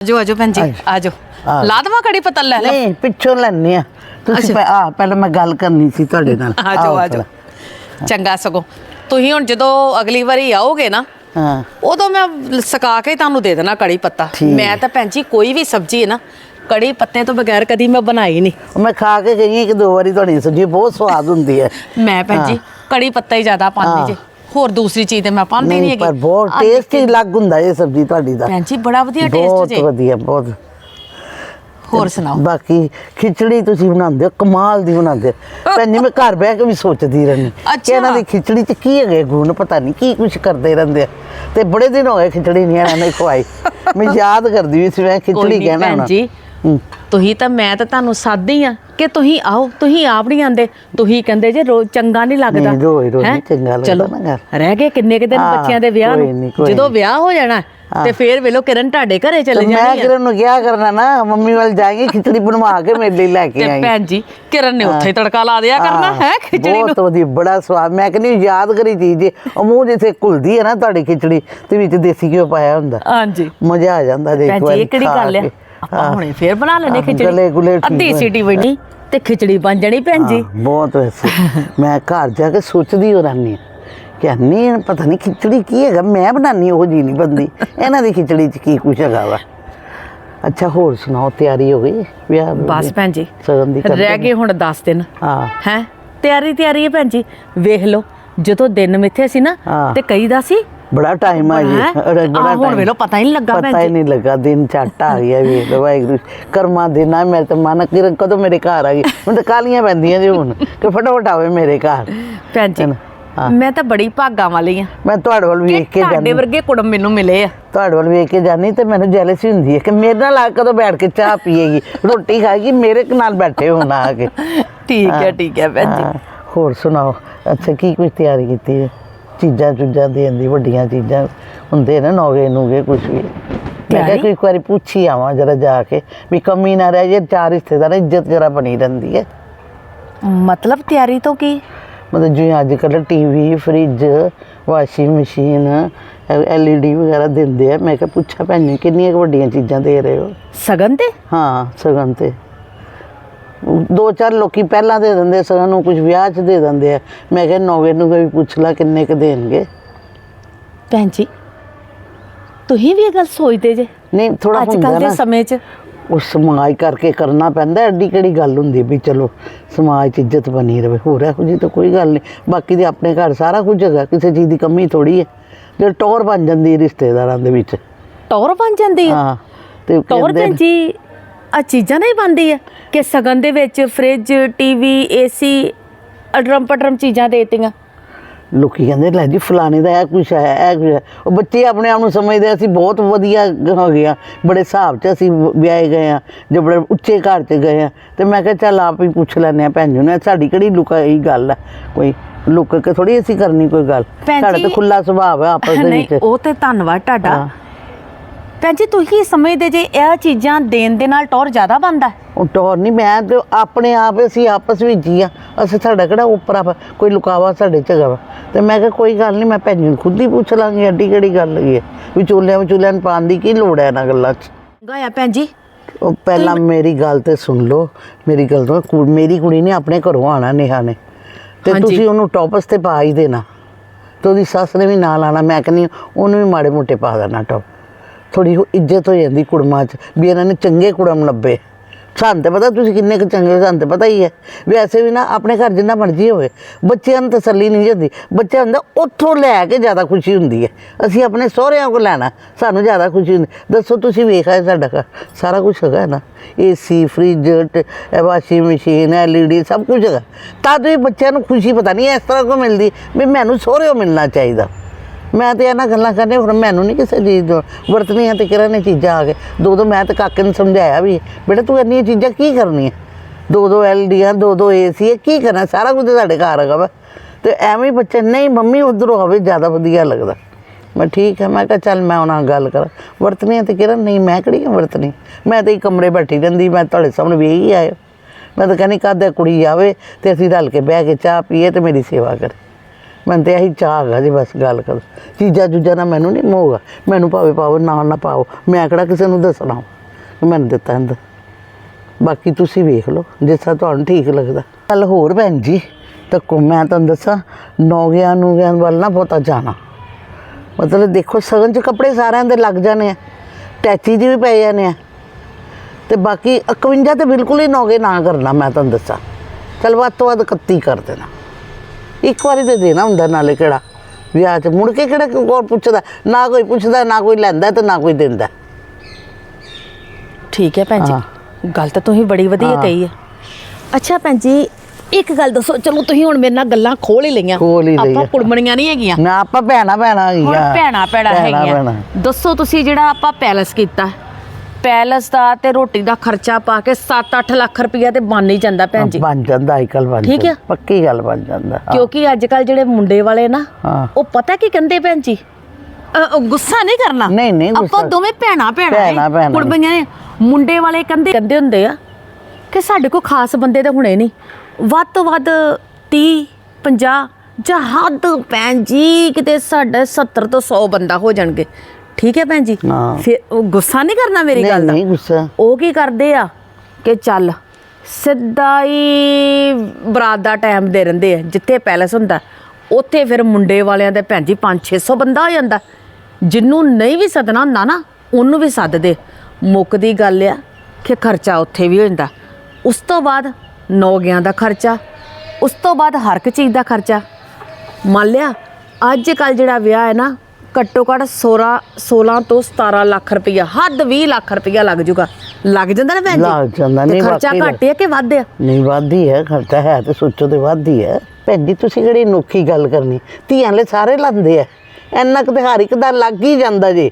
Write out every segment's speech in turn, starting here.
ਆਜੋ ਆਜੋ ਭੈਣ ਜੀ ਆਜੋ। ਆ। ਲਾ ਦਵਾ ਕੜੀ ਪੱਤਾ ਲੈ ਨਹੀਂ ਪਿੱਛੋਂ ਲੈਣੇ ਆ। ਤੁਸੀਂ। ਆ ਪਹਿਲਾਂ ਮੈਂ ਗੱਲ ਕਰਨੀ ਸੀ ਤੁਹਾਡੇ ਨਾਲ। ਆਜੋ ਆਜੋ। ਚੰਗਾ ਸਗੋ। ਤੁਸੀਂ ਹੁਣ ਜਦੋਂ ਅਗਲੀ ਵਾਰੀ ਆਓਗੇ ਨਾ ਹਾਂ। ਉਦੋਂ ਮੈਂ ਸਕਾ ਕੇ ਤੁਹਾਨੂੰ ਦੇ ਦੇਣਾ ਕੜੀ ਪੱਤਾ। ਮੈਂ ਤਾਂ ਭੈਣ ਜੀ ਕੋਈ ਵੀ ਸਬਜ਼ੀ ਹੈ ਨਾ ਕੜੀ ਪੱਤੇ ਤੋਂ ਬਗੈਰ ਕਦੀ ਮੈਂ ਬਣਾਈ ਨਹੀਂ। ਮੈਂ ਖਾ ਕੇ ਗਈ ਹਾਂ ਕਿ ਦੋ ਵਾਰੀ ਤੁਹਾਡੀ ਸਬਜ਼ੀ ਬਹੁਤ ਸਵਾਦ ਹੁੰਦੀ ਹੈ। ਮੈਂ ਭੈਣ ਜੀ ਕੜੀ ਪੱਤਾ ਹੀ ਜ਼ਿਆਦਾ ਪਾਉਂਦੀ। ਜੇ। ਹੋਰ ਦੂਸਰੀ ਚੀਜ਼ ਤੇ ਮੈਂ ਪਾਉਂਦੀ ਨਹੀਂ ਨਹੀਂ ਹੈਗੀ। ਪਰ ਬਹੁਤ ਆਹ ਟੇਸਟੀ ਲੱਗ ਹੁੰਦਾ ਇਹ ਸਬਜ਼ੀ ਤੁਹਾਡੀ ਦਾ। ਭੈਣ ਜੀ ਬੜਾ ਵਧੀਆ ਟੇਸਟ ਬਹੁਤ ਜੇ। ਵਧੀਆ ਬਹੁਤ। ਹੋਰ ਸੁਣਾਓ? ਬਾਕੀ ਖਿਚੜੀ ਤੁਸੀਂ ਬਣਾਉਂਦੇ ਹੋ ਕਮਾਲ ਦੀ ਬਣਾਉਂਦੇ ਹੋ। ਭੈਣ ਜੀ ਮੈਂ ਘਰ ਬਹਿ ਕੇ ਵੀ ਸੋਚਦੀ ਰਹਿੰਦੀ ਕਿ ਅੱਛਾ। ਇਹਨਾਂ ਦੀ ਖਿਚੜੀ ਚ ਕੀ ਹੈਗੇ ਗੁਣ ਪਤਾ ਨਹੀਂ ਕੀ ਕੁਝ ਕਰਦੇ ਰਹਿੰਦੇ ਆ। ਤੇ ਬੜੇ ਦਿਨ ਹੋ ਗਏ ਖਿਚੜੀ ਨਹੀਂ ਇਹਨਾਂ ਨੇ ਖਵਾਈ। ਮੈਂ ਯਾਦ ਕਰਦੀ ਵੀ ਸੀ ਮੈਂ ਕੋਈ ਖਿਚੜੀ ਨਹੀਂ ਕਹਿਣਾ ਭੈਣ ਜੀ। ਤੁਸੀਂ ਤਾਂ ਮੈਂ ਤਾਂ ਤੁਹਾਨੂੰ ਸਾਦੀ ਆ ਕਿ ਤੁਸੀਂ ਆਓ ਤੁਸੀਂ ਆਪ ਨਹੀਂ ਆਂਦੇ ਤੁਸੀਂ ਕਹਿੰਦੇ ਜੇ ਰੋਜ਼ ਚੰਗਾ ਨਹੀਂ ਲੱਗਦਾ। ਨਹੀਂ, ਰੋਜ਼- ਰੋਜ਼ ਹੈਂ? ਨਹੀਂ ਚੰਗਾ ਲੱਗਦਾ ਚਲੋ ਨਾ ਘਰ। ਰਹਿ ਗਏ ਕਿੰਨੇ ਕਿ ਦਿਨ ਹਾਂ, ਬੱਚਿਆਂ ਦੇ ਵਿਆਹ ਕੋਈ ਨਹੀਂ, ਕੋਈ ਨੂੰ ਜਦੋਂ ਨਹੀਂ। ਵਿਆਹ ਹੋ ਜਾਣਾ ਤੇ ਫੇਰ ਵੇਲੋ ਕਿਰਨ ਤੁਹਾਡੇ ਘਰੇ ਚਲੇ ਮੈਂ ਜਾਣੀ ਆ। ਕਿਰਨ ਨੂੰ ਕਿਹਾ ਕਰਨਾ ਨਾ ਮੰਮੀ ਵੱਲ ਜਾਏਗੀ ਖਿਚੜੀ ਬਣਵਾ ਕੇ ਮੇਰੇ ਲਈ ਲੈ ਕੇ ਤੇ ਭੈਣ ਜੀ ਕਿਰਨ ਨੇ ਉੱਥੇ ਹੀ ਤੜਕਾ ਲਾ ਦਿਆ ਕਰਨਾ ਹੈ। ਖਿਚੜੀ ਨੂੰ? ਬਹੁਤ ਵਧੀਆ ਬੜਾ ਸਵਾਦ। ਮੈਂ ਕਹਿੰਦੀ ਯਾਦ ਕਰੀ ਚੀਜ਼ ਏ। ਉਹ ਮੂੰਹ ਜਿੱਥੇ ਘੁਲਦੀ ਹੈ ਨਾ ਤੁਹਾਡੀ ਖਿਚੜੀ ਤੇ ਵਿੱਚ ਦੇਸੀ ਘਿਓ ਪਾਇਆ ਹੁੰਦਾ। ਹਾਂਜੀ। ਮਜ਼ਾ ਆ ਜਾਂਦਾ ਜੇ ਭੈਣ ਜੀ ਇਹ ਕਿਹੜੀ ਗੱਲ ਆ। ਆਪਾਂ। ਹੁਣੇ ਫੇਰ ਬਣਾ ਲੈਣੇ ਖਿਚੜੀ। ਗਲੇ ਗੁਲੇ ਠੀਕ ਅੱਧੀ ਸੀਟੀ ਬਣੀ ਤੇ ਖਿਚੜੀ ਬਣ ਜਾਣੀ ਭੈਣ ਜੀ। ਹਾਂ, ਬਹੁਤ ਵੈਸੇ ਮੈਂ ਘਰ ਜਾ ਕੇ ਸੋਚਦੀ ਹੋ ਰਹਿੰਦੀ ਕਿ ਨਹੀਂ ਪਤਾ ਨਹੀਂ ਖਿਚੜੀ ਕੀ ਹੈਗਾ ਮੈਂ ਬਣਾਨੀ ਉਹ ਜੀ ਨਹੀਂ ਬੰਦੀ ਇਹਨਾਂ ਦੀ ਖਿਚੜੀ ਚ ਕੀ ਕੁਛ ਹੈਗਾ ਵਾ। ਅੱਛਾ ਹੋਰ ਸੁਣਾਓ ਤਿਆਰੀ ਹੋ ਗਈ? ਵਿਆਹ ਦੀ? ਬਸ ਭੈਣ ਜੀ ਸਗਨ ਦੀ ਕਰਦੇ ਰਹਿ ਗਏ ਹੁਣ 10 ਦਿਨ। ਹਾਂ। ਹੈ? ਤਿਆਰੀ ਤਿਆਰੀ ਹੈ ਭੈਣ ਜੀ ਵੇਖ ਲਓ। ਜਦੋਂ ਦਿਨ ਮਿੱਥੇ ਸੀ ਨਾ ਹਾਂ। ਤੇ ਕਈਦਾ ਸੀ ਬੜਾ ਟਾਈਮ ਆ ਜੀ। ਹੈਂ? ਅਰੇ ਬੜਾ ਆਹ, ਹੁਣ time। ਵੇਲੋ ਪਤਾ ਹੀ ਨਹੀਂ ਲੱਗਾ ਭੈਣ ਪਤਾ ਹੀ ਜੀ। ਨਹੀਂ ਲੱਗਾ ਦਿਨ ਝੱਟ ਆ ਗਿਆ ਲਓ ਵਾਹਿਗੁਰੂ ਕਰਮਾ ਦੇਣਾ ਮੈਂ ਤਾਂ ਮਨ ਕਿਰਨ ਕਦੋਂ ਮੇਰੇ ਘਰ ਆ ਗਈ? ਹੁਣ ਤਾਂ ਕਾਲੀਆਂ ਪੈਂਦੀਆਂ ਜੀ ਹੁਣ ਕਿ ਫਟਾਫਟ ਆਵੇ ਮੇਰੇ ਘਰ। ਭੈਣ ਜੀ ਹਾਂ। ਮੈਂ ਤਾਂ ਬੜੀ ਭਾਗਾਂ ਵਾਲੀ ਆ। ਮੈਂ ਤੁਹਾਡੇ ਵੱਲ ਕਿ ਵੇਖ ਕੇ ਤੁਹਾਡੇ ਜਾਂਦੀ। ਵਰਗੇ ਕੁੜਮ ਮੈਨੂੰ ਮਿਲੇ ਆ। ਤੁਹਾਡੇ ਵੱਲ ਵੇਖ ਕੇ ਜਾਨੀ ਤੇ ਮੈਨੂੰ ਜੈਲਸੀ ਹੁੰਦੀ ਹੈ ਕਿ ਮੇਰੇ ਨਾਲ ਆ ਕਦੋਂ ਬੈਠ ਕੇ ਚਾਹ ਪੀਏਗੀ? ਰੋਟੀ ਖਾਏਗੀ ਮੇਰੇ ਨਾਲ ਬੈਠੇ ਹੋਣਾ ਆ ਕੇ। ਠੀਕ ਹੈ। ਠੀਕ ਹੈ ਭੈਣ ਜੀ। ਹਾਂ, ਹੋਰ ਸੁਣਾਓ? ਅੱਛਾ ਕੀ ਕੁਝ ਤਿਆਰੀ ਕੀਤੀ ਹੈ? ਚੀਜ਼ਾਂ ਚੁੱਜਾਂ ਦੇਣ ਦੀ ਵੱਡੀਆਂ ਚੀਜ਼ਾਂ ਹੁੰਦੇ ਨੇ ਨੋਗੇ ਨੂਗੇ ਕੁਝ ਵੀ। ਮੈਂ ਕਿਹਾ ਤਿਆਰੀ? ਕਿ ਇੱਕ ਵਾਰੀ ਪੁੱਛੀ ਆਵਾਂ ਜਰਾ ਜਾ ਕੇ ਵੀ ਕਮੀ ਨਾ ਰਹਿ ਜੇ ਚਾਰ ਰਿਸ਼ਤੇਦਾਰ ਇੱਜ਼ਤ ਜਰਾ ਬਣੀ ਰਹਿੰਦੀ ਹੈ। ਮਤਲਬ ਤਿਆਰੀ ਤੋਂ ਕੀ? ਮਤਲਬ ਜਿਵੇਂ ਅੱਜ ਕੱਲ੍ਹ TV fridge washing machine LED ਵਗੈਰਾ ਦਿੰਦੇ ਆ। ਮੈਂ ਕਿਹਾ ਪੁੱਛਾਂ ਭੈਣ ਜੀ ਕਿੰਨੀਆਂ ਵੱਡੀਆਂ ਚੀਜ਼ਾਂ ਦੇ ਰਹੇ ਹੋ? ਸਗਨ ਤੇ? ਹਾਂ ਸਗਨ ਤੇ। ਦੋ ਚਾਰ ਲੋਕੀ ਪਹਿਲਾਂ ਦੇ ਦਿੰਦੇ ਸਗਨ ਨੂੰ ਕੁਝ ਵਿਆਹ 'ਚ ਦੇ ਦਿੰਦੇ ਆ। ਮੈਂ ਕਿਹਾ ਨੌਵੇਂ ਨੂੰ ਵੀ ਪੁੱਛ ਲਾ ਕਿੰਨੇ ਕ ਦੇਣਗੇ। ਭੈਣ ਜੀ ਤੁਸੀਂ ਵੀ ਇਹ ਗੱਲ ਸੋਚਦੇ ਜੇ? ਨਹੀਂ ਥੋੜਾ ਅੱਜ ਹੁੰਦਾ ਕੱਲ ਦੇ ਨਾ। ਸਮੇਂ 'ਚ। ਉਸ ਸਮਾਜ ਕਰਕੇ ਕਰਨਾ ਪੈਂਦਾ ਐਡੀ ਕਿਹੜੀ ਗੱਲ ਹੁੰਦੀ ਵੀ ਚਲੋ ਸਮਾਜ 'ਚ ਇੱਜ਼ਤ ਬਣੀ ਰਵੇ ਹੋਰ ਇਹੋ ਜਿਹੀ ਤਾਂ ਕੋਈ ਗੱਲ ਨਹੀਂ। ਬਾਕੀ ਦੇ ਆਪਣੇ ਘਰ ਸਾਰਾ ਕੁਝ ਹੈਗਾ ਕਿਸੇ ਚੀਜ਼ ਦੀ ਕਮੀ ਥੋੜੀ ਹੈ। ਜੇ ਟੌਰ ਬਣ ਜਾਂਦੀ ਹੈ ਰਿਸ਼ਤੇਦਾਰਾਂ ਦੇ ਵਿੱਚ। ਟੌਰ ਬਣ ਜਾਂਦੀ ਹੈ? ਹਾਂ ਤੇ ਟੌਰ ਕਹਿੰਦੇ ਭੈਣ ਨੇ- ਜੀ ਆ ਚੀਜ਼ਾਂ ਨਹੀਂ ਬਣਦੀ ਹੈ। ਕਿ ਸਗਨ ਦੇ ਵਿੱਚ ਫ੍ਰਿਜ ਟੀਵੀ ਏਸੀ ਅਡਰਮ ਪਟਰਮ ਚੀਜ਼ਾਂ ਦੇਤੀਆਂ। ਲੋਕੀ ਕਹਿੰਦੇ ਲੈ ਜੀ ਫਲਾਣੇ ਦਾ ਇਹ ਕੁਛ ਹੈ ਇਹ ਕੁਛ ਹੈ। ਉਹ ਬੱਚੇ ਆਪਣੇ ਆਪ ਨੂੰ ਸਮਝਦੇ ਆ, ਅਸੀਂ ਬਹੁਤ ਵਧੀਆ ਹੋ ਗਏ ਆ। ਬੜੇ ਹਿਸਾਬ 'ਚ ਅਸੀਂ ਵਿਆਹੇ ਗਏ ਆ ਜੇ ਬੜੇ ਉੱਚੇ ਘਰ 'ਚ ਗਏ ਆ। ਤੇ ਮੈਂ ਕਿਹਾ ਚੱਲ ਆਪ ਹੀ ਪੁੱਛ ਲੈਂਦੇ ਆ ਭੈਣ ਜੀ ਨੇ ਸਾਡੀ ਕਿਹੜੀ ਲੁਕਾਈ ਗੱਲ ਹੈ ਕੋਈ ਲੁੱਕ ਕੇ ਥੋੜੀ ਅਸੀਂ ਕਰਨੀ ਕੋਈ ਗੱਲ। ਭੈਣ ਸਾਡਾ ਜੀ, ਤਾਂ ਖੁੱਲਾ ਸੁਭਾਅ ਹੈ ਆਪਸ ਦੇ ਨਹੀਂ ਵਿੱਚ। ਉਹ ਤੇ ਧੰਨਵਾਦ ਤੁਹਾਡਾ। ਹਾਂ। ਭੈਣ ਜੀ ਤੁਸੀਂ ਸਮਝਦੇ ਜੇ ਇਹ ਚੀਜ਼ਾਂ ਦੇਣ ਦੇ ਨਾਲ ਟੌਰ ਜ਼ਿਆਦਾ ਬਣਦਾ? ਉਹ ਟੋਰ ਨਹੀਂ ਮੈਂ ਤੇ ਆਪਣੇ ਆਪ ਅਸੀਂ ਆਪਸ ਵਿੱਚ ਹੀ ਆ। ਅਸੀਂ ਸਾਡਾ ਕਿਹੜਾ ਉੱਪਰ ਆ ਕੋਈ ਲੁਕਾਵਾ ਸਾਡੇ ਚ ਵਾ। ਤੇ ਮੈਂ ਕਿਹਾ ਕੋਈ ਗੱਲ ਨਹੀਂ ਮੈਂ ਭੈਣ ਜੀ ਨੂੰ ਖੁਦ ਹੀ ਪੁੱਛ ਲਾਂਗੀ ਐਡੀ ਕਿਹੜੀ ਗੱਲ ਹੈ। ਵਿਚੋਲਿਆਂ ਵਿਚੋਲਿਆਂ ਨੂੰ ਪਾਉਣ ਦੀ ਕੀ ਲੋੜ ਹੈ ਇਹਨਾਂ ਗੱਲਾਂ 'ਚ? ਗਾਇਆ ਭੈਣ ਜੀ। ਉਹ ਪਹਿਲਾਂ ਮੇਰੀ ਗੱਲ ਤੇ ਸੁਣ ਲਓ। ਮੇਰੀ ਗੱਲ ਤੋਂ ਮੇਰੀ ਕੁੜੀ ਨੇ ਆਪਣੇ ਘਰੋਂ ਆਣਾ ਨੇਹਾ ਨੇ। ਤੇ। ਤੁਸੀਂ ਉਹਨੂੰ ਟੌਪਸ ਤੇ ਪਾ ਹੀ ਦੇਣਾ। ਤੇ ਉਹਦੀ ਸੱਸ ਨੇ ਵੀ ਨਾਲ ਆਣਾ ਮੈਂ ਕਹਿੰਦੀ ਹਾਂ, ਉਹਨੂੰ ਵੀ ਮਾੜੇ ਮੋਟੇ ਪਾ ਦੇਣਾ ਟੌਪ ਥੋੜੀ ਇੱਜ਼ਤ ਹੋ ਜਾਂਦੀ ਕੁੜਮਾਂ 'ਚ ਵੀ ਇਹਨਾਂ ਨੇ ਚੰਗੇ ਕੁੜਮ ਲੱਭੇ। ਸਾਨੂੰ ਤਾਂ ਪਤਾ ਤੁਸੀਂ ਕਿੰਨੇ ਕੁ ਚੰਗੇ ਹੋ, ਸਾਨੂੰ ਤਾਂ ਪਤਾ ਹੀ ਹੈ। ਵੈਸੇ ਵੀ ਨਾ ਆਪਣੇ ਘਰ ਜਿੰਨਾ ਮਰਜ਼ੀ ਹੋਵੇ ਬੱਚਿਆਂ ਨੂੰ ਤਸੱਲੀ ਨਹੀਂ ਹੁੰਦੀ ਬੱਚਾ ਹੁੰਦਾ ਉੱਥੋਂ ਲੈ ਕੇ ਜ਼ਿਆਦਾ ਖੁਸ਼ੀ ਹੁੰਦੀ ਹੈ। ਅਸੀਂ ਆਪਣੇ ਸਹੁਰਿਆਂ ਕੋਲ ਲੈਣਾ ਸਾਨੂੰ ਜ਼ਿਆਦਾ ਖੁਸ਼ੀ ਹੁੰਦੀ। ਦੱਸੋ ਤੁਸੀਂ ਵੇਖ ਸਾਡਾ ਘਰ ਸਾਰਾ ਕੁਝ ਹੈਗਾ ਨਾ। AC fridge washing machine LED ਸਭ ਕੁਝ ਹੈਗਾ। ਤਾਂ ਵੀ ਬੱਚਿਆਂ ਨੂੰ ਖੁਸ਼ੀ ਪਤਾ ਨਹੀਂ ਇਸ ਤਰ੍ਹਾਂ ਕੋ ਮਿਲਦੀ ਵੀ ਮੈਨੂੰ ਸਹੁਰਿਓ ਮਿਲਣਾ ਚਾਹੀਦਾ। ਮੈਂ ਤੇ ਇਹਨਾਂ ਗੱਲਾਂ ਕਰਨੇ ਹੁਣ ਮੈਨੂੰ ਨਹੀਂ ਕਿਸੇ ਚੀਜ਼ ਤੋਂ ਵਰਤਣੀਆਂ ਤੇ ਕਿਰਨ ਨੇ ਚੀਜ਼ਾਂ ਆ ਕੇ ਦੋ ਦੋ ਮੈਂ ਤੇ ਕਾਕੇ ਨੂੰ ਸਮਝਾਇਆ ਵੀ, ਬੇਟਾ ਤੂੰ ਇੰਨੀਆਂ ਚੀਜ਼ਾਂ ਕੀ ਕਰਨੀਆਂ? ਦੋ ਦੋ ਐਲਡੀਆਂ, ਦੋ ਦੋ ਏਸੀ ਕੀ ਕਰਨਾ? ਸਾਰਾ ਕੁਝ ਸਾਡੇ ਘਰ ਹੈਗਾ ਵਾ। ਤੇ ਐਵੇਂ ਹੀ ਬੱਚੇ, ਨਹੀਂ, ਮੰਮੀ ਉਧਰੋਂ ਹੋਵੇ ਜ਼ਿਆਦਾ ਵਧੀਆ ਲੱਗਦਾ। ਮੈਂ ਠੀਕ ਹੈ ਮੈਂ ਕਿਹਾ ਚੱਲ ਮੈਂ ਉਹਨਾਂ ਨਾਲ ਗੱਲ ਕਰਾਂ। ਵਰਤਣੀਆਂ ਤੇ ਕਿਰਨ ਨਹੀਂ, ਮੈਂ ਕਿਹੜੀਆਂ ਵਰਤਣੀ? ਮੈਂ ਤਾਂ ਹੀ ਕਮਰੇ ਬੈਠੀ ਰਹਿੰਦੀ, ਮੈਂ ਤੁਹਾਡੇ ਸਾਹਮਣੇ ਵੇਹੀ ਆਇਓ ਮੈਂ ਤਾਂ ਕਹਿੰਦੀ ਕਾਹਦੇ ਕੁੜੀ ਆਵੇ ਤੇ ਅਸੀਂ ਰਲ ਕੇ ਬਹਿ ਕੇ ਚਾਹ ਪੀਏ ਤੇ ਮੇਰੀ ਸੇਵਾ ਕਰੇ। ਮੈਨੂੰ ਤੇ ਇਹੀ ਚਾਹ ਹੈਗਾ ਜੀ ਬਸ ਗੱਲ ਕਰ। ਚੀਜ਼ਾਂ ਜੁਜਾ ਨਾਲ ਮੈਨੂੰ ਨਹੀਂ ਮੋਗਾ ਮੈਨੂੰ ਭਾਵੇਂ ਪਾਓ ਨਾ ਨਾ ਪਾਓ। ਮੈਂ ਕਿਹੜਾ ਕਿਸੇ ਨੂੰ ਦੱਸਣਾ? ਮੈਨੂੰ ਦਿੱਤਾ ਹੁੰਦਾ ਬਾਕੀ ਤੁਸੀਂ ਵੇਖ ਲਓ, ਜਿਸ ਤਰ੍ਹਾਂ ਤੁਹਾਨੂੰ ਠੀਕ ਲੱਗਦਾ। ਗੱਲ ਹੋਰ ਭੈਣ ਜੀ ਤਾਂ ਮੈਂ ਤੁਹਾਨੂੰ ਦੱਸਾਂ, ਨੌਗਿਆਂ ਨੂੰ ਵੱਲ ਨਾ ਬਹੁਤਾ ਜਾਣਾ। ਮਤਲਬ ਦੇਖੋ, ਸਗਨ ਚ ਕੱਪੜੇ ਸਾਰਿਆਂ ਦੇ ਲੱਗ ਜਾਣੇ ਆ। ਟੈਚੀ ਜੀ ਵੀ ਪੈ ਜਾਣੇ ਆ। ਤੇ ਬਾਕੀ 51 ਤੇ ਬਿਲਕੁਲ ਹੀ ਨੌਗੇ ਨਾ ਕਰਨਾ ਮੈਂ ਤੁਹਾਨੂੰ ਦੱਸਾਂ। ਚਲ ਵੱਧ ਤੋਂ ਵੱਧ 31 ਕਰ ਦੇਣਾ। ਇੱਕ ਵਾਰੀ ਤੇ ਦੇਣਾ ਹੁੰਦਾ ਨਾਲੇ ਕਿਹੜਾ। ਵਿਆਹ 'ਚ ਮੁੜ ਕੇ ਕਿਹੜਾ ਕੋਈ ਪੁੱਛਦਾ? ਨਾ ਕੋਈ ਪੁੱਛਦਾ ਨਾ ਕੋਈ ਲੈਂਦਾ ਤੇ ਨਾ ਕੋਈ ਦਿੰਦਾ। ਠੀਕ ਹੈ ਭੈਣ ਜੀ। ਗੱਲ ਤਾਂ ਤੁਸੀਂ ਬੜੀ ਵਧੀਆ। ਕਹੀ ਹੈ। ਅੱਛਾ ਭੈਣ ਜੀ ਇੱਕ ਗੱਲ ਦੱਸੋ ਚਲੋ ਤੁਸੀਂ ਹੁਣ ਮੇਰੇ ਨਾਲ ਗੱਲਾਂ ਖੋਲ ਹੀ ਲਈਆਂ। ਆਪਾਂ। ਕੁੜਮਣੀਆਂ ਨਹੀਂ ਹੈਗੀਆਂ। ਨਾ ਆਪਾਂ ਭੈਣਾ ਭੈਣਾ ਹੁਣ ਹੈਗੀਆਂ ਭੈਣਾ ਭੈਣਾ ਭੈਣਾਂ ਹੈਗੀਆਂ। ਦੱਸੋ ਤੁਸੀਂ ਜਿਹੜਾ ਆਪਾਂ ਪੈਲਸ ਕੀਤਾ। ਪੈਲਸ ਦਾ ਤੇ ਰੋਟੀ ਦਾ ਖਰਚਾ ਪਾ ਕੇ 7-8 ਲੱਖ ਰੁਪਇਆ ਤੇ ਬਣ ਹੀ ਜਾਂਦਾ ਭੈਣ ਜੀ ਬਣ ਜਾਂਦਾ ਅੱਜਕੱਲ ਬਣ ਠੀਕ ਜਾਂਦਾ। ਆ। ਪੱਕੀ ਗੱਲ ਬਣ ਜਾਂਦਾ ਹਾਂ। ਕਿਉਂਕਿ ਅੱਜ ਕੱਲ ਜਿਹੜੇ ਮੁੰਡੇ ਵਾਲੇ ਨਾ ਹਾਂ। ਉਹ ਪਤਾ ਕੀ ਕਹਿੰਦੇ ਭੈਣ ਜੀ ਗੁੱਸਾ ਨਹੀਂ ਕਰਨਾ ਨਹੀਂ, ਨਹੀਂ ਆਪਾਂ। ਦੋਵੇਂ ਭੈਣਾ ਭੈਣਾ। ਕੁੜਬਈਆਂ ਨੇ ਮੁੰਡੇ ਵਾਲੇ ਕਹਿੰਦੇ ਕਹਿੰਦੇ ਹੁੰਦੇ ਆ ਕਿ ਸਾਡੇ ਕੋਲ ਖਾਸ ਬੰਦੇ ਤਾਂ ਹੁਣੇ ਨਹੀਂ ਵੱਧ ਤੋਂ ਵੱਧ 30 50 ਜਾਂ ਹੱਦ ਭੈਣ ਜੀ ਕਿਤੇ ਸਾਡਾ 70 ਤੋਂ 100 ਬੰਦਾ ਹੋ ਜਾਣਗੇ ਠੀਕ ਹੈ ਭੈਣ ਜੀ? ਹਾਂ। ਫਿਰ ਉਹ ਗੁੱਸਾ ਨਹੀਂ ਕਰਨਾ ਮੇਰੀ ਨਹੀਂ ਗੱਲ ਦਾ? ਨਹੀਂ ਗੁੱਸਾ। ਉਹ ਕੀ ਕਰਦੇ ਆ ਕਿ ਚੱਲ ਸਿੱਧਾ ਹੀ ਬਰਾਤ ਦਾ ਟਾਈਮ ਦੇ ਰਹਿੰਦੇ ਆ ਜਿੱਥੇ ਪੈਲਸ ਹੁੰਦਾ ਉੱਥੇ ਫਿਰ ਮੁੰਡੇ ਵਾਲਿਆਂ ਦੇ ਭੈਣ ਜੀ 5-600 ਬੰਦਾ ਹੋ ਜਾਂਦਾ। ਜਿੰਨੂੰ ਨਹੀਂ ਵੀ ਸੱਦਣਾ ਹੁੰਦਾ ਨਾ ਉਹਨੂੰ ਵੀ ਸੱਦਦੇ ਮੁੱਕਦੀ ਗੱਲ ਆ ਕਿ ਖਰਚਾ ਉੱਥੇ ਵੀ ਹੋ ਜਾਂਦਾ। ਉਸ ਤੋਂ ਬਾਅਦ ਨੌਗਿਆਂ ਦਾ ਖਰਚਾ ਉਸ ਤੋਂ ਬਾਅਦ ਹਰ ਇੱਕ ਚੀਜ਼ ਦਾ ਖਰਚਾ। ਮੰਨ ਲਿਆ ਅੱਜ ਕੱਲ ਜਿਹੜਾ ਵਿਆਹ ਹੈ ਨਾ ਘੱਟੋ ਘੱਟ 16 16 ਤੋਂ 17 ਲੱਖ ਰੁਪਈਆ ਹੱਦ 20 ਲੱਖ ਰੁਪਈਆ ਲੱਗ ਜੂਗਾ। ਲੱਗ ਜਾਂਦਾ ਨਾ ਭੈਣ ਜੀ? ਲੱਗ ਜਾਂਦਾ, ਨਹੀਂ ਖਰਚਾ ਵਾਕਈ ਘੱਟ ਹੈ ਕਿ ਵੱਧ ਨਹੀਂ ਵਾਧੀ ਹੈ ਖਰਚਾ ਹੈ ਤੇ ਸੋਚੋ ਤੇ ਵਾਧੀ ਹੈ। ਭੈਣ ਜੀ ਤੁਸੀਂ ਕਿਹੜੀ ਅਨੋਖੀ ਗੱਲ ਕਰਨੀ? ਧੀਆਂ ਲੈ ਸਾਰੇ ਲਾਂਦੇ ਆ। ਇੰਨਾ ਕੁ ਤੇ ਹਰ ਇੱਕ ਦਾ ਲੱਗ ਹੀ ਜਾਂਦਾ ਜੇ।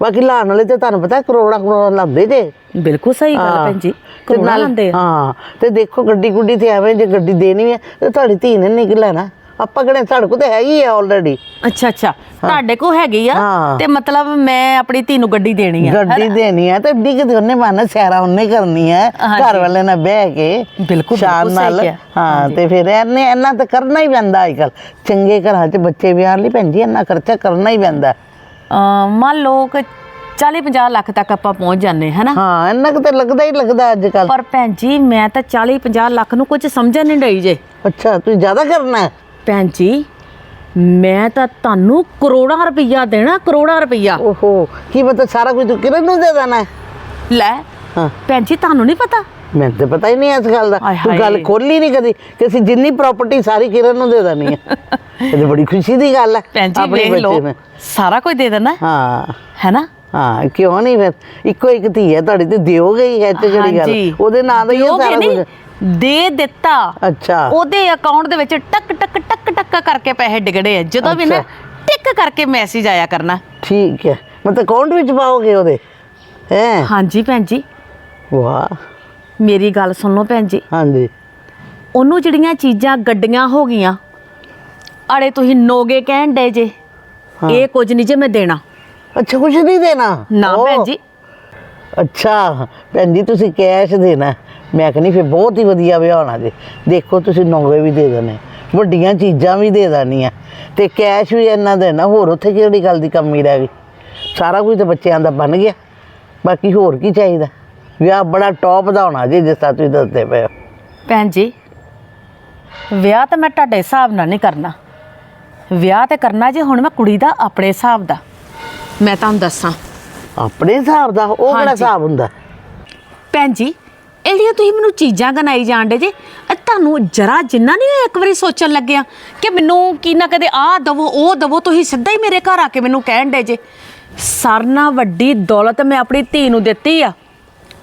ਬਾਕੀ ਲਾਣ ਵਾਲੇ ਤੇ ਤੁਹਾਨੂੰ ਪਤਾ ਕਰੋੜਾਂ ਕਰੋੜਾਂ ਲਾਂਦੇ ਜੇ। ਬਿਲਕੁਲ ਸਹੀ ਗੱਲ ਹਾਂ। ਭੈਣ ਜੀ ਤੇ ਕਰੋਨਾ ਨਾਲ- ਲੰਦੇ ਆ। ਹਾਂ ਤੇ ਦੇਖੋ ਗੱਡੀ ਗੁੱਡੀ ਤੇ ਐਵੇਂ ਜੇ ਗੱਡੀ ਦੇਣੀ ਹੈ ਤੇ ਤੁਹਾਡੀ ਧੀ ਨੇ ਨਿਕਲਿਆ ਨਾ ਆਪਾਂ ਕਿਹੜੇ ਸਾਡੇ ਕੋਲ ਤੇ ਹੈਗੀ ਹੈ ਆਲਰੇਡੀ ਅੱਛਾ ਅੱਛਾ। ਤੁਹਾਡੇ ਕੋ ਹੈਗੀ ਆ ਹਾਂ। ਤੇ ਮਤਲਬ ਮੈਂ ਆਪਣੀ ਧੀ ਨੂੰ ਗੱਡੀ ਦੇਣੀ ਆ। ਗੱਡੀ ਦੇਣੀ ਹੈ ਤੇ ਡਿੱਗ ਉਹਨੇ ਮਾਨਾ ਸਿਆਰਾ ਉਹਨੇ ਕਰਨੀ ਹੈ ਹਾਂਜੀ। ਘਰ ਵਾਲੇ ਨਾਲ ਬਹਿ ਕੇ ਬਿਲਕੁਲ, ਸ਼ਾਨ ਬਿਲਕੁਲ ਸਹੀ ਨਾਲ ਕਿਹਾ। ਹਾਂ ਤੇ ਫਿਰ ਇਹਨੇ ਇਹਨਾਂ ਤਾਂ ਕਰਨਾ ਹੀ ਪੈਂਦਾ ਅੱਜ ਕੱਲ ਚੰਗੇ ਘਰਾਂ 'ਚ ਬੱਚੇ ਵਿਆਹ ਲਈ ਭੈਣ ਜੀ ਇੰਨਾ ਖਰਚਾ ਕਰਨਾ ਹੀ ਪੈਂਦਾ। ਮੰਨ ਲਓ ਕਿ 40 50 ਲੱਖ ਤੱਕ ਆਪਾਂ ਪਹੁੰਚ ਜਾਂਦੇ ਹਨਾ? ਹਾਂ ਇੰਨਾ ਕੁ ਤੇ ਲੱਗਦਾ ਹੀ ਲੱਗਦਾ ਅੱਜ ਕੱਲ ਪਰ ਭੈਣ ਜੀ ਮੈਂ ਤਾਂ 40 50 ਲੱਖ ਨੂੰ ਕੁਝ ਸਮਝਣ ਨਹੀਂ ਡਈ ਜੇ। ਅੱਛਾ ਤੁਸੀਂ ਜ਼ਿਆਦਾ ਕਰਨਾ? ਹੈ ਭੈਣ ਜੀ ਮੈਂ ਤਾਂ ਤੁਹਾਨੂੰ ਕਰੋੜਾਂ ਰੁਪਈਆ ਦੇਣਾ ਕਰੋੜਾਂ ਰੁਪਈਆ। ਓਹੋ ਕੀ ਪਤਾ ਸਾਰਾ ਕੁਝ ਤੂੰ ਕਿਰਨ ਨੂੰ ਦੇ ਦੇਣਾ? ਹੈ ਲੈ ਹਾਂ। ਭੈਣ ਜੀ ਤੁਹਾਨੂੰ ਨਹੀਂ ਪਤਾ? ਮੈਨੂੰ ਤੇ ਪਤਾ ਹੀ ਨਹੀਂ ਇਸ ਗੱਲ ਦਾ। ਆਏ ਤੂੰ ਗੱਲ ਹਾਏ। ਖੋਲੀ ਨਹੀਂ ਕਦੀ ਕਿ ਅਸੀਂ ਜਿੰਨੀ ਪ੍ਰਾਪਰਟੀ ਸਾਰੀ ਕਿਰਨ ਨੂੰ ਦੇ ਦੇਣੀ ਹੈ ਇਹ ਤਾਂ ਬੜੀ ਖੁਸ਼ੀ ਦੀ ਗੱਲ ਹੈ। ਭੈਣ ਜੀ ਆਪਣੇ ਵੇਖ ਬੱਚੇ ਲਓ ਨੂੰ। ਸਾਰਾ ਕੁਝ ਦੇ ਦੇਣਾ। ਹਾਂ। ਹੈਨਾ? ਹਾਂ ਕਿਉਂ ਨਹੀਂ ਫਿਰ? ਇੱਕੋ ਇੱਕ ਧੀ ਹੈ ਤੁਹਾਡੀ ਤੇ ਦਿਓਗੇ ਹੀ ਹੈ ਤੇ ਜਿਹੜੀ ਗੱਲ। ਹਾਂਜੀ। ਉਹਦੇ ਨਾਂ ਦਾ ਹੀ ਹੈ ਦਿਓਗੇ ਸਾਰਾ ਨਹੀਂ, ਕੁਝ। ਦੇ ਦਿੱਤਾ। ਅੱਛਾ। ਉਹਦੇ ਅਕਾਊਂਟ ਦੇ ਵਿੱਚ ਟਕ ਟਕ ਟਕ ਟਕ ਕਰਕੇ ਪੈਸੇ ਡਿਗੜੇ ਆ। ਜਦੋਂ ਵੀ ਨਾ। ਟਿਕ ਕਰਕੇ ਮੈਸੇਜ ਆਇਆ ਕਰਨਾ। ਠੀਕ ਹੈ। ਮਤਲਬ ਅਕਾਊਂਟ ਵਿੱਚ ਪਾਓਗੇ ਉਹਦੇ? ਹੈ? ਹਾਂਜੀ ਭੈਣ ਜੀ। ਵਾਹ। ਮੇਰੀ ਗੱਲ ਸੁਣੋ ਭੈਣ ਜੀ। ਹਾਂਜੀ। ਉਹਨੂੰ ਜਿਹੜੀਆਂ ਚੀਜ਼ਾਂ ਗੱਡੀਆਂ ਹੋ ਗਈਆਂ ਅੜੇ ਤੁਸੀਂ ਨੋਗੇ ਕਹਿਣ ਡੇ ਜੇ। ਇਹ ਕੁਝ ਨਹੀਂ ਜੇ ਮੈਂ ਦੇਣਾ। ਅੱਛਾ ਕੁਝ ਨਹੀਂ ਦੇਣਾ? ਨਾ ਭੈਣ ਜੀ। ਅੱਛਾ ਭੈਣ ਜੀ ਤੁਸੀਂ ਕੈਸ਼ ਦੇਣਾ। ਮੈਂ ਕਹਿੰਦੀ ਫਿਰ ਬਹੁਤ ਹੀ ਵਧੀਆ ਵਿਆਹ ਹੋਣਾ ਜੀ। ਦੇਖੋ ਤੁਸੀਂ ਨੌਵੇਂ ਵੀ ਦੇ ਦੇਣੇ। ਵੱਡੀਆਂ ਚੀਜ਼ਾਂ ਵੀ ਦੇ ਦੇਣੀਆਂ। ਤੇ ਕੈਸ਼ ਵੀ ਇੰਨਾ ਦੇਣਾ ਹੋਰ ਉੱਥੇ ਕਿਹੜੀ ਗੱਲ ਦੀ ਕਮੀ ਰਹਿ ਗਈ? ਸਾਰਾ ਕੁਝ ਤਾਂ ਬੱਚਿਆਂ ਦਾ ਬਣ ਗਿਆ। ਬਾਕੀ ਹੋਰ ਕੀ ਚਾਹੀਦਾ? ਵਿਆਹ ਬੜਾ ਟੌਪ ਦਾ ਹੋਣਾ ਜੀ ਜਿਸ ਤਰ੍ਹਾਂ ਤੁਸੀਂ ਦੱਸਦੇ ਪਏ ਹੋ। ਭੈਣ ਜੀ ਵਿਆਹ ਤਾਂ ਮੈਂ ਤੁਹਾਡੇ ਹਿਸਾਬ ਨਾਲ ਨਹੀਂ ਕਰਨਾ। ਵਿਆਹ ਤੇ ਕਰਨਾ ਜੇ ਹੁਣ ਮੈਂ ਕੁੜੀ ਦਾ ਆਪਣੇ ਹਿਸਾਬ ਦਾ। ਮੈਂ ਤੁਹਾਨੂੰ ਦੱਸਾਂ। ਆਪਣੇ ਹਿਸਾਬ ਦਾ ਉਹ ਕਿਹੜਾ ਹਾਂਜੀ। ਹਿਸਾਬ ਹੁੰਦਾ? ਭੈਣ ਜੀ ਇਹ ਜਿਹੜੀਆਂ ਤੁਸੀਂ ਮੈਨੂੰ ਚੀਜ਼ਾਂ ਗਨਾਈ ਜਾਂਦੇ ਜੇ ਇਹ ਤੁਹਾਨੂੰ ਜਰਾ ਜਿੰਨਾ ਨਹੀਂ ਇੱਕ ਵਾਰੀ ਸੋਚਣ ਲੱਗਿਆ ਕਿ ਮੈਨੂੰ ਕੀ ਨਾ ਕਦੇ ਆਹ ਦਵੋ ਉਹ ਦਵੋ ਤੁਸੀਂ ਸਿੱਧਾ ਹੀ ਮੇਰੇ ਘਰ ਆ ਕੇ ਮੈਨੂੰ ਕਹਿਣ ਦੇ ਜੇ। ਸਰਨਾ ਵੱਡੀ ਦੌਲਤ ਮੈਂ ਆਪਣੀ ਧੀ ਨੂੰ ਦਿੱਤੀ ਆ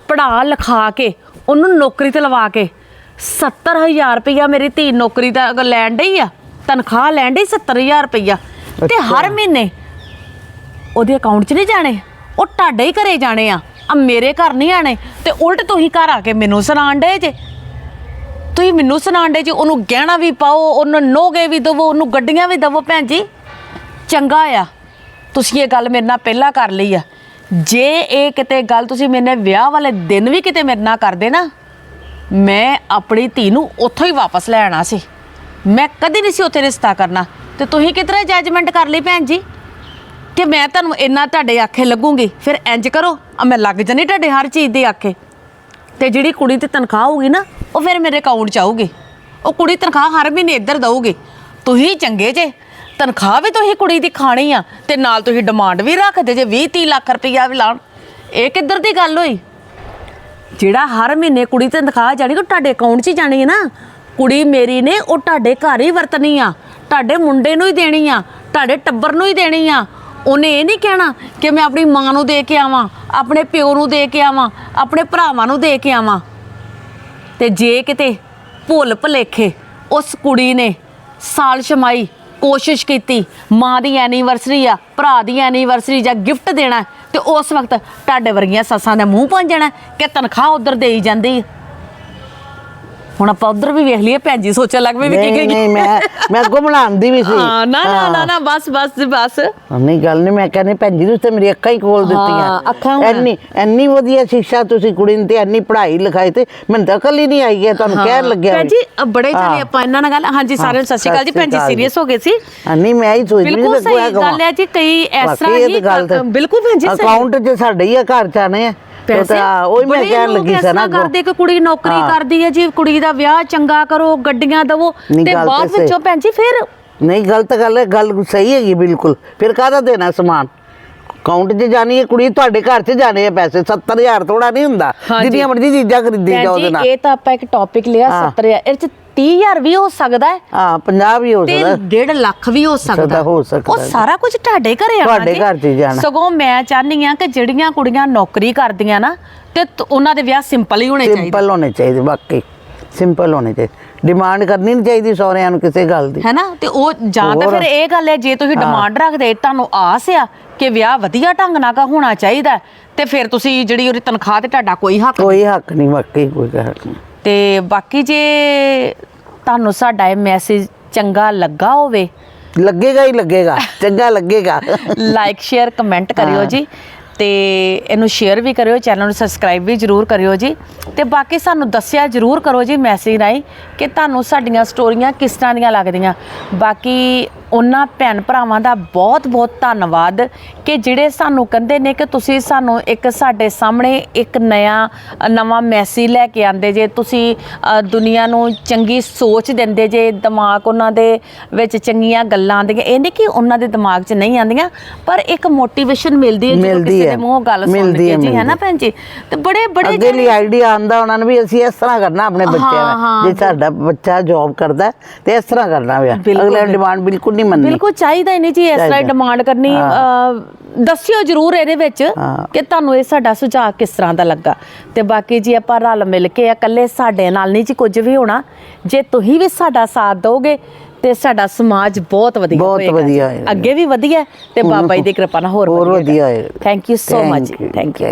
ਪੜਾ ਲਿਖਾ ਕੇ ਉਹਨੂੰ ਨੌਕਰੀ ਤੇ ਲਵਾ ਕੇ। 70000 ਰੁਪਇਆ ਮੇਰੀ ਧੀ ਨੌਕਰੀ ਦਾ ਲੈਣ ਡਈ ਆ ਤਨਖਾਹ ਲੈਣ ਡਈ 70000 ਰੁਪਇਆ ਤੇ ਹਰ ਮਹੀਨੇ ਉਹਦੇ ਅਕਾਊਂਟ 'ਚ ਨਹੀਂ ਜਾਣੇ? ਉਹ ਤੁਹਾਡੇ ਹੀ ਘਰੇ ਜਾਣੇ ਆ। ਆ ਮੇਰੇ ਘਰ ਨਹੀਂ ਆਣੇ। ਤੇ ਉਲਟ ਤੁਸੀਂ ਘਰ ਆ ਕੇ ਮੈਨੂੰ ਸੁਣਾਣ ਡੇ ਜੇ। ਤੁਸੀਂ ਮੈਨੂੰ ਸੁਣਾਣ ਡੇ ਜੇ, ਉਹਨੂੰ ਗਹਿਣਾ ਵੀ ਪਾਓ, ਉਹਨੂੰ ਨੋਗੇ ਵੀ ਦਵੋ, ਉਹਨੂੰ ਗੱਡੀਆਂ ਵੀ ਦਵੋ ਭੈਣ ਜੀ। ਚੰਗਾ ਆ। ਤੁਸੀਂ ਇਹ ਗੱਲ ਮੇਰੇ ਨਾਲ ਪਹਿਲਾਂ ਕਰ ਲਈ ਆ। ਜੇ ਇਹ ਕਿਤੇ ਗੱਲ ਤੁਸੀਂ ਮੇਰੇ ਨਾਲ ਵਿਆਹ ਵਾਲੇ ਦਿਨ ਵੀ ਕਿਤੇ ਮੇਰੇ ਨਾਲ ਕਰਦੇ ਨਾ, ਮੈਂ ਆਪਣੀ ਧੀ ਨੂੰ ਉੱਥੋਂ ਹੀ ਵਾਪਸ ਲੈ ਆਣਾ ਸੀ। ਮੈਂ ਕਦੀ ਨਹੀਂ ਸੀ ਉੱਥੇ ਰਿਸ਼ਤਾ ਕਰਨਾ। ਤੇ ਤੁਸੀਂ ਕਿਤਰਾ ਜੱਜਮੈਂਟ ਕਰ ਲਈ ਭੈਣ ਜੀ? ਕਿ ਮੈਂ ਤੁਹਾਨੂੰ ਇੰਨਾ ਤੁਹਾਡੇ ਆਖੇ ਲੱਗੂਗੀ, ਫਿਰ ਇੰਜ ਕਰੋ ਆ ਮੈਂ ਲੱਗ ਜਾਣੀ ਤੁਹਾਡੇ ਹਰ ਚੀਜ਼ ਦੇ ਆਖੇ। ਤੇ ਜਿਹੜੀ ਕੁੜੀ ਦੀ ਤਨਖਾਹ ਹੋਊਗੀ ਨਾ, ਉਹ ਫਿਰ ਮੇਰੇ ਅਕਾਊਂਟ 'ਚ ਆਊਗੀ। ਉਹ ਕੁੜੀ ਤਨਖਾਹ ਹਰ ਮਹੀਨੇ ਇੱਧਰ ਦਊਗੀ। ਤੁਸੀਂ ਚੰਗੇ ਜੇ, ਤਨਖਾਹ ਵੀ ਤੁਸੀਂ ਕੁੜੀ ਦੀ ਖਾਣੀ ਆ, ਤੇ ਨਾਲ ਤੁਸੀਂ ਡਿਮਾਂਡ ਵੀ ਰੱਖਦੇ ਜੇ 20 30 ਲੱਖ ਰੁਪਈਆ ਵੀ ਲਾਣ ਇਹ ਕਿੱਧਰ ਦੀ ਗੱਲ ਹੋਈ? ਜਿਹੜਾ ਹਰ ਮਹੀਨੇ ਕੁੜੀ ਤੇ ਤਨਖਾਹ ਜਾਣੀ, ਉਹ ਤੁਹਾਡੇ ਅਕਾਊਂਟ 'ਚ ਹੀ ਜਾਣੀ ਹੈ ਨਾ। ਕੁੜੀ ਮੇਰੀ ਨੇ, ਉਹ ਤੁਹਾਡੇ ਘਰ ਹੀ ਵਰਤਣੀ ਆ। ਤੁਹਾਡੇ ਮੁੰਡੇ ਨੂੰ ਹੀ ਦੇਣੀ ਆ, ਤੁਹਾਡੇ ਟੱਬਰ ਨੂੰ ਹੀ ਦੇਣੀ ਆ। ਉਹਨੇ ਇਹ ਨਹੀਂ ਕਹਿਣਾ ਕਿ ਮੈਂ ਆਪਣੀ ਮਾਂ ਨੂੰ ਦੇ ਕੇ ਆਵਾਂ, ਆਪਣੇ ਪਿਓ ਨੂੰ ਦੇ ਕੇ ਆਵਾਂ, ਆਪਣੇ ਭਰਾਵਾਂ ਨੂੰ ਦੇ ਕੇ ਆਵਾਂ। ਤੇ ਜੇ ਕਿਤੇ ਭੁੱਲ ਭਲੇਖੇ ਉਸ ਕੁੜੀ ਨੇ ਸਾਲ ਛਮਾਈ ਕੋਸ਼ਿਸ਼ ਕੀਤੀ, ਮਾਂ ਦੀ ਐਨੀਵਰਸਰੀ ਆ, ਭਰਾ ਦੀ ਐਨੀਵਰਸਰੀ ਜਾਂ ਗਿਫਟ ਦੇਣਾ, ਤੇ ਉਸ ਵਕਤ ਤੁਹਾਡੇ ਵਰਗੀਆਂ ਸੱਸਾਂ ਦੇ ਮੂੰਹ ਪਹੁੰਚ ਜਾਣਾ ਕਿ ਤਨਖਾਹ ਉਧਰ ਦੇਈ ਜਾਂਦੀ। ਹੁਣ ਆਪਾਂ ਉਧਰ ਵੀ ਵੇਖ ਲਈਏ ਭੈਣ ਜੀ ਸੋਚਣ ਲੱਗ ਪਈ ਵੀ ਕੀ ਨਹੀਂ ਕਹੇਗੀ ਨਹੀਂ ਮੈਂ ਮੈਂ ਅੱਗੋਂ ਬਣਾਉਂਦੀ ਵੀ ਸੀ। ਹਾਂ ਨਾ ਨਾ ਨਾ ਨਾ ਬਸ ਬਸ ਬਸ। ਨਹੀਂ ਗੱਲ ਨਹੀਂ ਮੈਂ ਕਹਿੰਦੀ ਭੈਣ ਜੀ ਤੁਸੀਂ ਮੇਰੀ ਅੱਖਾਂ ਹੀ ਖੋਲ ਹਾਂ, ਅੱਖਾਂ ਹੁਣ- ਦਿੱਤੀਆਂ ਐਨੀ ਐਨੀ ਵਧੀਆ ਸਿੱਖਿਆ ਤੁਸੀਂ ਕੁੜੀ ਨੂੰ ਤੇ ਐਨੀ ਪੜ੍ਹਾਈ ਲਿਖਾਈ ਤੇ ਮੈਨੂੰ ਤਾਂ ਅਕਲ ਹੀ ਨਹੀਂ ਆਈ ਹੈ ਤੁਹਾਨੂੰ ਕਹਿਣ ਲੱਗਿਆ ਭੈਣ ਵੀ। ਜੀ ਅ, ਬੜੇ ਹਾਂ। ਚਲੇ ਆਪਾਂ ਇਹਨਾਂ ਨਾਲ ਗੱਲ ਹਾਂਜੀ ਸਾਰਿਆਂ ਨੂੰ ਸਤਿ ਸ਼੍ਰੀ ਅਕਾਲ ਜੀ। ਭੈਣ ਜੀ ਸੀਰੀਅਸ ਹੋ ਗਏ ਸੀ? ਹਾਂ, ਨਹੀਂ ਮੈਂ ਹੀ ਸੋਚਦੀ ਬਿਲਕੁਲ ਵੀ ਸਹੀ ਗੱਲ ਹੈ ਜੀ ਕਈ ਇਸ ਤਰ੍ਹਾਂ ਹੀ ਅ, ਬਿਲਕੁਲ ਭੈਣ ਜੀ ਸਹੀ। ਅਕਾਊਂਟ 'ਚ ਸਾਡੇ ਹੀ ਆ ਘਰ ਚ ਆਣੇ ਆ। ਉਹ ਤਾਂ ਉਹੀ ਮੈਂ ਬੜੇ ਕਹਿਣ ਲੋਕ ਲੱਗੀ ਇਸ ਸੀ ਨਾ ਤਰ੍ਹਾਂ ਅੱਗੋਂ। ਕਰਦੇ ਕਿ ਕੁੜੀ ਨੌਕਰੀ ਹਾਂ। ਕਰਦੀ ਹੈ ਜੀ ਕੁੜੀ ਦਾ ਵਿਆਹ ਚੰਗਾ ਕਰੋ ਗੱਡੀਆਂ ਦਵੋ ਨਹੀਂ, ਤੇ ਗੱਲ ਬਾਅਦ ਤਾਂ ਸਹੀ। ਵਿੱਚੋਂ ਭੈਣ ਜੀ ਫਿਰ ਨਹੀਂ ਗਲਤ ਗੱਲ ਹੈ ਗੱਲ ਸਹੀ ਹੈਗੀ ਬਿਲਕੁਲ ਫਿਰ ਕਾਹਦਾ ਦੇਣਾ ਸਮਾਨ ਅਕਾਊਂਟ 'ਚ ਜਾਣੀ ਹੈ ਕੁੜੀ ਤੁਹਾਡੇ ਘਰ 'ਚ ਜਾਣੇ ਆ ਪੈਸੇ 70000 ਥੋੜਾ ਨਹੀਂ ਹੁੰਦਾ ਹਾਂਜੀ। ਜਿੰਨੀਆਂ ਮਰਜ਼ੀ ਚੀਜ਼ਾਂ ਖਰੀਦੀ ਭੈਣ ਜਾਓ ਜੀ ਉਹਦੇ ਨਾਲ ਇਹ ਤਾਂ ਆਪਾਂ ਇੱਕ ਟੌਪਿਕ ਲਿਆ ਹਾਂ। 70 ਇਹ ਚ 30000 ਵੀ ਹੋ ਸਕਦਾ ਹੈ। ਹਾਂ 50 ਵੀ ਹੋ ਤੇ ਸਕਦਾ। 1.5 ਲੱਖ ਵੀ ਹੋ ਸਕਦਾ। ਹੋ ਸਕਦਾ ਉਹ ਹੈ। ਸਾਰਾ ਕੁਝ ਤੁਹਾਡੇ ਘਰੇ ਆਣਾ ਤੁਹਾਡੇ ਘਰ 'ਚ ਹੀ ਜਾਣਾ। ਸਗੋਂ ਮੈਂ ਚਾਹਨੀ ਆ ਕਿ ਜਿਹੜੀਆਂ ਕੁੜੀਆਂ ਨੌਕਰੀ ਕਰਦੀਆਂ ਨਾ ਤੇ ਤ- ਉਹਨਾਂ ਦੇ ਵਿਆਹ ਸਿੰਪਲ ਹੀ ਹੋਣੇ ਚਾਹੀਦੇ। ਸਿੰਪਲ ਹੋਣੇ ਚਾਹੀਦੇ ਵਾਕਈ। ਸਿੰਪਲ ਹੋਣੇ ਚਾਹੀਦੇ। ਡਿਮਾਂਡ ਕਰਨੀ ਨਹੀਂ ਚਾਹੀਦੀ ਸਹੁਰਿਆਂ ਨੂੰ ਕਿਸੇ ਗੱਲ ਦੀ। ਹੈਨਾ? ਤੇ ਉਹ ਜਾਂ ਤਾਂ ਹੋਰ। ਫਿਰ ਇਹ ਗੱਲ ਹੈ ਜੇ ਤੁਸੀਂ ਡਿਮਾਂਡ ਰੱਖਦੇ ਤੁਹਾਨੂੰ ਆਸ ਆ ਕਿ ਵਿਆਹ ਵਧੀਆ ਢੰਗ ਨਾਲ ਕਾ ਹੋਣਾ ਚਾਹੀਦਾ ਹੈ, ਤੇ ਫਿਰ ਤੁਸੀਂ ਜਿਹੜੀ ਉਹਦੀ ਤਨਖਾਹ ਤੇ ਤੁਹਾਡਾ ਕੋਈ ਹੱਕ ਕੋਈ ਹੱਕ ਨਹੀਂ ਵਾਕਈ ਕੋਈ ਹੱਕ ਨਹੀਂ। ਤੇ ਬਾਕੀ ਜੇ ਤੁਹਾਨੂੰ ਸਾਡਾ ਇਹ ਮੈਸੇਜ ਚੰਗਾ ਲੱਗਾ ਹੋਵੇ। ਲੱਗੇਗਾ ਹੀ ਲੱਗੇਗਾ ਚੰਗਾ ਲੱਗੇਗਾ। ਲਾਈਕ ਸ਼ੇਅਰ ਕਮੈਂਟ ਕਰਿਓ। ਜੀ। ਤੇ ਇਹਨੂੰ ਸ਼ੇਅਰ ਵੀ ਕਰਿਓ ਚੈਨਲ ਨੂੰ ਸਬਸਕ੍ਰਾਈਬ ਵੀ ਜਰੂਰ ਕਰਿਓ ਜੀ। ਤੇ ਬਾਕੀ ਸਾਨੂੰ ਦੱਸਿਆ ਜਰੂਰ ਕਰੋ ਜੀ ਮੈਸੇਜ ਰਾਹੀਂ ਕਿ ਤੁਹਾਨੂੰ ਸਾਡੀਆਂ ਸਟੋਰੀਆਂ ਕਿਸ ਤਰ੍ਹਾਂ ਦੀਆਂ ਲੱਗਦੀਆਂ। ਬਾਕੀ ਉਹਨਾਂ ਭੈਣ ਭਰਾਵਾਂ ਦਾ ਬਹੁਤ ਬਹੁਤ ਧੰਨਵਾਦ ਕਿ ਜਿਹੜੇ ਸਾਨੂੰ ਕਹਿੰਦੇ ਨੇ ਕਿ ਤੁਸੀਂ ਸਾਨੂੰ ਇੱਕ ਸਾਡੇ ਸਾਹਮਣੇ ਇੱਕ ਨया ਨਵਾਂ ਮੈਸੇਜ ਲੈ ਕੇ ਆਂਦੇ ਜੇ। ਤੁਸੀਂ ਦੁਨੀਆ ਨੂੰ ਚੰਗੀ ਸੋਚ ਦਿੰਦੇ ਜੇ ਦਿਮਾਗ ਉਹਨਾਂ ਦੇ ਵਿੱਚ ਚੰਗੀਆਂ ਗੱਲਾਂ ਆਉਂਦੀਆਂ। ਇਹ ਨਹੀਂ ਕਿ ਉਹਨਾਂ ਦੇ ਦਿਮਾਗ 'ਚ ਨਹੀਂ ਆਉਂਦੀਆਂ ਪਰ ਇੱਕ ਮੋਟੀਵੇਸ਼ਨ ਮਿਲਦੀ ਹੈ ਜਦੋਂ ਕਿਸੇ ਦੇ। ਮੂੰਹੋਂ ਗੱਲ ਸੁਣ ਕੇ ਜੀ ਹੈ ਨਾ। ਭੈਣ ਜੀ ਤੇ ਬੜੇ ਬੜੇ ਅੱਗੇ ਲਈ ਆਈਡੀਆ ਆਂਦਾ ਉਹਨਾਂ ਨੂੰ ਵੀ ਅਸੀਂ ਇਸ ਤਰ੍ਹਾਂ ਕਰਨਾ ਆਪਣੇ ਬੱਚਿਆਂ ਦਾ ਜੇ ਸਾਡਾ ਬੱਚਾ ਜੌਬ ਕਰਦਾ ਤੇ ਇਸ ਤਰ੍ਹਾਂ ਕਰਨਾ ਵਿਆ ਅਗਲੇ। ਡਿਮਾਂਡ ਬਿਲਕੁਲ ਨਹੀਂ ਮੰਨਣੀ ਬਿਲਕੁਲ ਚਾਹੀਦਾ ਹੀ ਨਹੀਂ ਜੀ ਇਸ ਤਰ੍ਹਾਂ। ਡਿਮਾਂਡ ਕਰਨੀ ਦੱਸਿਓ ਜਰੂਰ ਇਹਦੇ ਵਿੱਚ। ਕਿ ਤੁਹਾਨੂੰ ਇਹ ਸਾਡਾ ਸੁਝਾਅ ਕਿਸ ਤਰ੍ਹਾਂ ਦਾ ਲੱਗਾ ਤੇ ਬਾਕੀ ਜੀ ਆਪਾਂ ਰਲ ਮਿਲ ਕੇ ਇਕੱਲੇ ਸਾਡੇ ਨਾਲ ਨਹੀਂ ਜੀ ਕੁਝ ਵੀ ਹੋਣਾ ਜੇ ਤੁਸੀਂ ਵੀ ਸਾਡਾ ਸਾਥ ਦਿਓਗੇ ਤੇ ਸਾਡਾ ਸਮਾਜ ਬਹੁਤ ਵਧੀਆ ਬਹੁਤ ਹੋਏਗਾ ਵਧੀਆ। ਹੋਏਗਾ। ਅੱਗੇ ਵੀ ਵਧੀਆ ਹੈ ਤੇ ਬਾਬਾ ਜੀ ਦੀ ਕਿਰਪਾ ਨਾਲ ਹੋਰ ਹੋਰ ਵਧੀਆ ਹੋਏਗਾ। Thank you so much thank you.